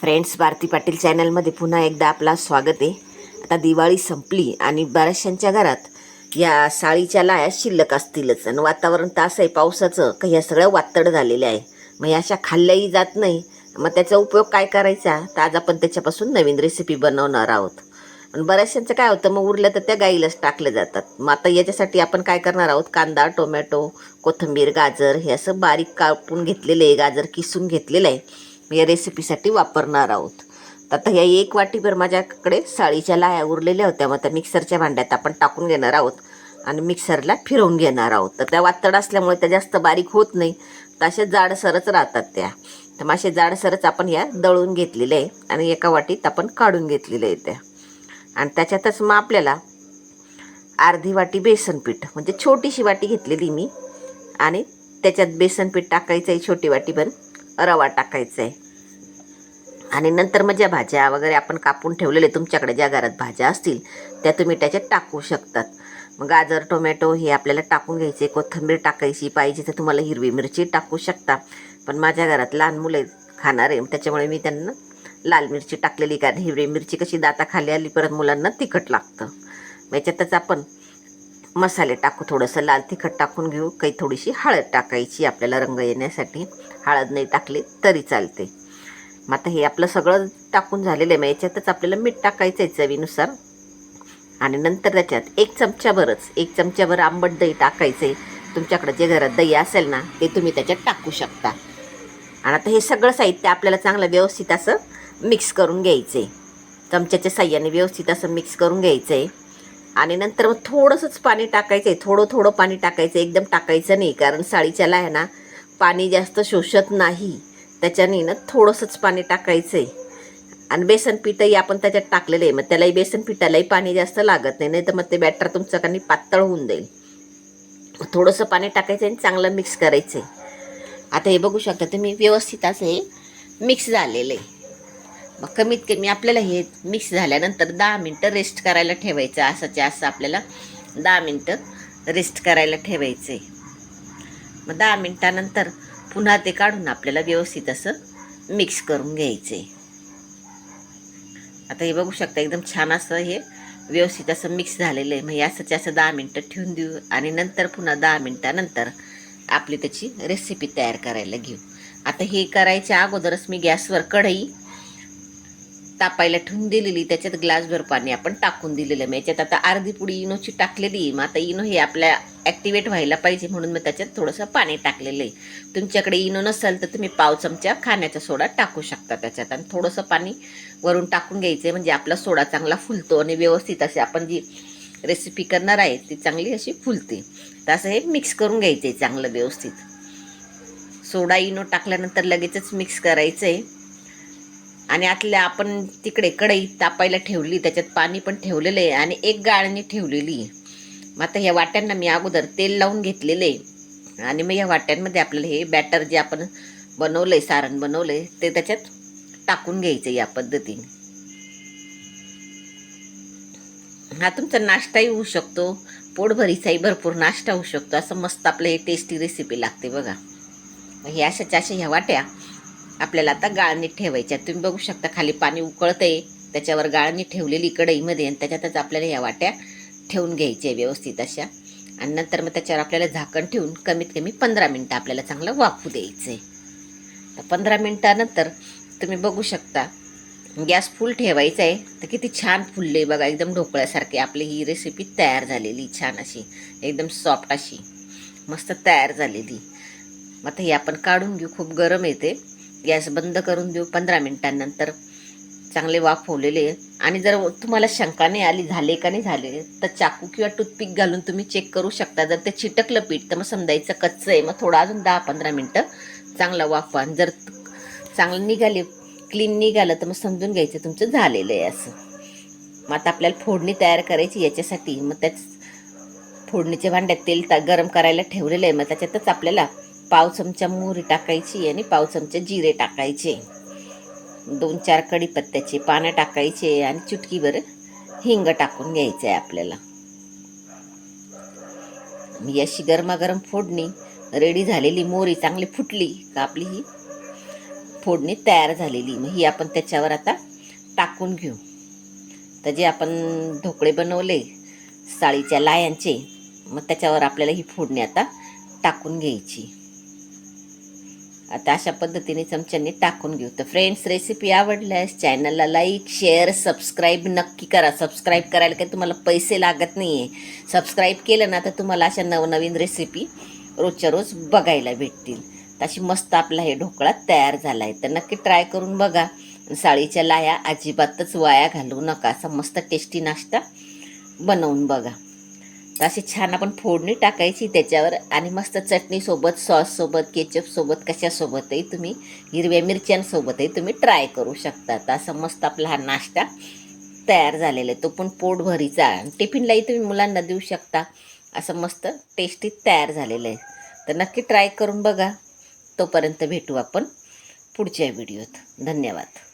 Friends Bharti Patil चॅनलमध्ये पुन्हा एकदा आपला स्वागत आहे. आता दिवाळी संपली आणि बऱ्याचशांच्या घरात या साळीच्या लाया शिल्लक असतीलच. आणि वातावरण तर असं आहे पावसाचं का ह्या सगळ्या वातड झालेल्या आहे. मग ह्या अशा खाल्ल्याही जात नाही. मग त्याचा उपयोग काय करायचा? तर आज आपण त्याच्यापासून नवीन रेसिपी बनवणार आहोत. आणि बऱ्याचशांचं काय होतं मग उरलं तर त्या गाईलाच टाकले जातात. मग आता याच्यासाठी आपण काय करणार आहोत? कांदा टोमॅटो कोथिंबीर गाजर हे असं बारीक कापून घेतलेलं आहे. गाजर किसून घेतलेलं आहे. या रेसिपीसाठी वापरणार आहोत. तर आता ह्या एक वाटीभर माझ्याकडे साळीच्या लाया उरलेल्या होत्या. मग त्या मिक्सरच्या भांड्यात आपण टाकून घेणार आहोत आणि मिक्सरला फिरवून घेणार आहोत. तर त्या वातड असल्यामुळे त्या जास्त बारीक होत नाही. तर अशा जाडसरच राहतात त्या. तर मग असे जाडसरच आपण या दळून घेतलेले आहे आणि एका वाटीत आपण काढून घेतलेले आहे त्या. आणि त्याच्यातच मग आपल्याला अर्धी वाटी बेसनपीठ म्हणजे छोटीशी वाटी घेतलेली मी. आणि त्याच्यात बेसनपीठ टाकायचं आहे छोटी वाटीभर. रवा टाकायचा आहे आणि नंतर मग ज्या भाज्या वगैरे आपण कापून ठेवलेले तुमच्याकडे ज्या घरात भाज्या असतील त्या तुम्ही त्याच्यात टाकू शकतात. मग गाजर टोमॅटो हे आपल्याला टाकून घ्यायचे कोथिंबीर टाकायची पाहिजे तर तुम्हाला हिरवी मिरची टाकू शकता. पण माझ्या घरात लहान मुले खाणार आहे त्याच्यामुळे मी त्यांना लाल मिरची टाकलेली कारण हिरवी मिरची कशी दाता खाली आली परत मुलांना तिखट लागतं. याच्यातच आपण मसाले टाकू थोडंसं लाल तिखट टाकून घेऊ. काही थोडीशी हळद टाकायची आपल्याला रंग येण्यासाठी. हळद नाही टाकली तरी चालते. मग आता हे आपलं सगळं टाकून झालेलं आहे. मग याच्यातच आपल्याला मीठ टाकायचं आहे चवीनुसार. आणि नंतर त्याच्यात एक चमच्याभरच एक चमच्याभर आंबट दही टाकायचं आहे तुमच्याकडे जे घरात दही असेल ना ते तुम्ही त्याच्यात टाकू शकता. आणि आता हे सगळं साहित्य आपल्याला चांगलं व्यवस्थित असं मिक्स करून घ्यायचं आहे चमच्याच्या साह्याने व्यवस्थित असं मिक्स करून घ्यायचं आहे आणि नंतर मग थोडंसंच पाणी टाकायचं आहे थोडं थोडं पाणी टाकायचं एकदम टाकायचं नाही कारण साडीच्याला आहे ना पाणी जास्त शोषत नाही. त्याच्याने ना थोडंसंच पाणी टाकायचं आहे आणि बेसन पिठंही आपण त्याच्यात टाकलेलं आहे. मग त्यालाही बेसन पिठालाही पाणी जास्त लागत नाही. नाही तर मग ते बॅटर तुमचं काही पातळ होऊन जाईल. थोडंसं पाणी टाकायचं आणि चांगलं मिक्स करायचं आहे आता हे बघू शकता तुम्ही व्यवस्थित असं हे मिक्स झालेलं आहे. मग कमीत कमी आपल्याला हे मिक्स झाल्यानंतर दहा मिनटं रेस्ट करायला ठेवायचं. असंच्या असं आपल्याला दहा मिनटं रेस्ट करायला ठेवायचं आहे मग दहा मिनटानंतर पुन्हा ते काढून आपल्याला व्यवस्थित असं मिक्स करून घ्यायचं आहे आता हे बघू शकता एकदम छान असं हे व्यवस्थित असं मिक्स झालेलं आहे. मग हे असं दहा मिनटं ठेवून देऊ आणि नंतर पुन्हा दहा मिनटानंतर आपली त्याची रेसिपी तयार करायला घेऊ. आता हे करायच्या अगोदरच मी गॅसवर कढई तापायला ठेवून दिलेली त्याच्यात ग्लासभर पाणी आपण टाकून दिलेलं आहे. मग याच्यात आता अर्धी पुडी इनोची टाकलेली मग आता इनो हे आपल्या ॲक्टिवेट व्हायला पाहिजे म्हणून मग त्याच्यात थोडंसं पाणी टाकलेलं आहे. तुमच्याकडे इनो नसेल तर तुम्ही पाव चमचा खाण्याचा सोडा टाकू शकता त्याच्यात. आणि थोडंसं पाणी वरून टाकून घ्यायचं आहे म्हणजे आपला सोडा चांगला फुलतो आणि व्यवस्थित असे आपण जी रेसिपी करणार आहे ती चांगली अशी फुलते. तर असं हे मिक्स करून घ्यायचं आहे चांगलं व्यवस्थित. सोडा इनो टाकल्यानंतर लगेचच मिक्स करायचं आहे आणि आतल्या आपण तिकडे कढई तापायला ठेवली त्याच्यात पाणी पण ठेवलेलं आहे आणि एक गाळणी ठेवलेली आहे. मग आता ह्या वाट्यांना मी अगोदर तेल लावून घेतलेलं आहे. आणि मग ह्या वाट्यांमध्ये आपल्याला हे बॅटर जे आपण बनवलं आहे सारण बनवलं आहे ते त्याच्यात टाकून घ्यायचं या पद्धतीने. हा तुमचा नाश्ताही होऊ शकतो. पोटभरीचाही भरपूर नाश्ता होऊ शकतो. असं मस्त आपलं हे टेस्टी रेसिपी लागते बघा. हे अशाच्या अशा ह्या वाट्या आपल्याला आता गाळणीत ठेवायच्या तुम्ही बघू शकता खाली पाणी उकळतंय. त्याच्यावर गाळणी ठेवलेली कढईमध्ये आणि त्याच्यातच आपल्याला ह्या वाट्या ठेवून घ्यायच्या व्यवस्थित अशा. आणि नंतर मग त्याच्यावर आपल्याला झाकण ठेवून कमीत कमी पंधरा मिनटं आपल्याला चांगलं वाफू द्यायचं आहे. तर पंधरा मिनटानंतर तुम्ही बघू शकता गॅस फुल ठेवायचा आहे. तर किती छान फुलले बघा एकदम ढोकळ्यासारखी आपली ही रेसिपी तयार झालेली छान अशी. एकदम सॉफ्ट अशी. मस्त तयार झालेली. मग आता हे आपण काढून घेऊ खूप गरम येते. गॅस बंद करून देऊ पंधरा मिनटांनंतर. चांगले वाफवलेले आणि जर तुम्हाला शंका नाही आली झाले का नाही झाले तर चाकू किंवा टूथपिक घालून तुम्ही चेक करू शकता. जर ते चिटकलं पीठ तर मग समजायचं कच्चं आहे. मग थोडं अजून दहा पंधरा मिनटं चांगलं वाफवा आणि. जर चांगलं निघाले क्लीन निघालं तर मग समजून घ्यायचं तुमचं झालेलं आहे असं. मग आता आपल्याला फोडणी तयार करायची याच्यासाठी. मग त्याच फोडणीच्या भांड्यात तेल ता गरम करायला ठेवलेलं आहे. मग त्याच्यातच आपल्याला पाव चमचा मोहरी टाकायची आणि पाव चमचा जिरे टाकायचे. दोन चार कढीपत्त्याचे पानं टाकायचे आणि चुटकीभर हिंग टाकून घ्यायचं आहे आपल्याला. मी अशी गरमागरम फोडणी रेडी झालेली मोरी चांगली फुटली का आपली ही फोडणी तयार झालेली. मग ही आपण त्याच्यावर आता टाकून घेऊ. तर जे आपण ढोकळे बनवले साळीच्या लायांचे मग त्याच्यावर आपल्याला ही फोडणी आता टाकून घ्यायची. आता अशा पद्धतीने चमच्यांनी टाकून घेऊ. तर फ्रेंड्स रेसिपी आवडल्यास चॅनलला लाईक शेअर सबस्क्राईब नक्की करा. सबस्क्राईब करायला काही तुम्हाला पैसे लागत नाही आहे सबस्क्राईब केलं ना तर तुम्हाला अशा नवनवीन रेसिपी रोजच्या रोज बघायला भेटतील. तशी मस्त आपला हे ढोकळा तयार झाला आहे तर नक्की ट्राय करून बघा. साळीच्या लाया अजिबातच वाया घालवू नका. असा मस्त टेस्टी नाश्ता बनवून बघा. अशी छान आपण फोडणी टाकायची त्याच्यावर आणि मस्त चटणीसोबत सॉससोबत केचपसोबत कशासोबतही तुम्ही हिरव्या मिरच्यांसोबतही तुम्ही ट्राय करू शकता. असं मस्त आपला हा नाश्ता तयार झालेला आहे. तो पण पोटभरीचा आणि टिफिनलाही तुम्ही मुलांना देऊ शकता. असं मस्त टेस्टी तयार झालेलं आहे. तर नक्की ट्राय करून बघा. तोपर्यंत भेटू आपण पुढच्या व्हिडिओत. धन्यवाद.